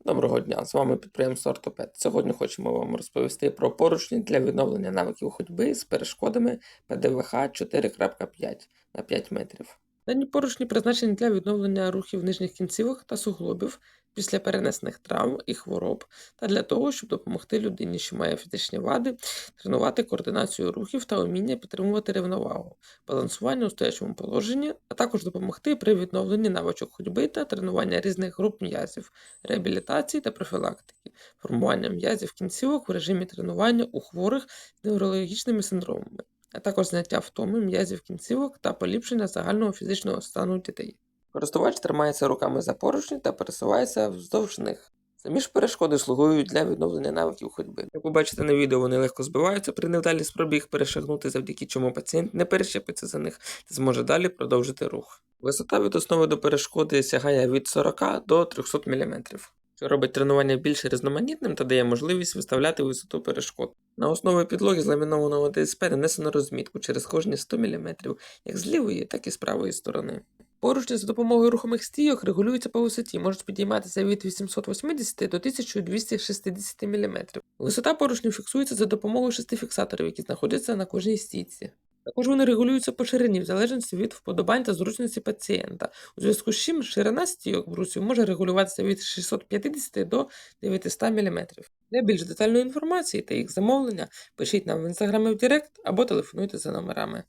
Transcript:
Доброго дня, з вами підприємство Ортопед. Сьогодні хочемо вам розповісти про поручні для відновлення навиків ходьби з перешкодами ПДВХ 4.5 на 5 метрів. Дані поручні призначені для відновлення рухів нижніх кінцівок та суглобів після перенесених травм і хвороб, та для того, щоб допомогти людині, що має фізичні вади, тренувати координацію рухів та вміння підтримувати рівновагу, балансування у стоячому положенні, а також допомогти при відновленні навичок ходьби та тренування різних груп м'язів, реабілітації та профілактики, формування м'язів кінцівок в режимі тренування у хворих з неврологічними синдромами, а також зняття втоми м'язів кінцівок та поліпшення загального фізичного стану дітей. Користувач тримається руками за поручні та пересувається вздовж них. Самі ж перешкоди слугують для відновлення навиків ходьби. Як ви бачите на відео, вони легко збиваються при невдалій спробі їх перешагнути, завдяки чому пацієнт не перещепиться за них та зможе далі продовжити рух. Висота від основи до перешкоди сягає від 40 до 300 мм, що робить тренування більш різноманітним та дає можливість виставляти висоту перешкод. На основі підлоги з ламінованого ДСП нанесено розмітку через кожні 100 мм, як з лівої, так і з правої сторони. Поручні за допомогою рухомих стійок регулюються по висоті, можуть підійматися від 880 до 1260 мм. Висота поручнів фіксується за допомогою шести фіксаторів, які знаходяться на кожній стійці. Також вони регулюються по ширині в залежності від вподобань та зручності пацієнта. У зв'язку з чим ширина стійок брусів може регулюватися від 650 до 900 мм. Для більш детальної інформації та їх замовлення пишіть нам в інстаграмі в Директ або телефонуйте за номерами.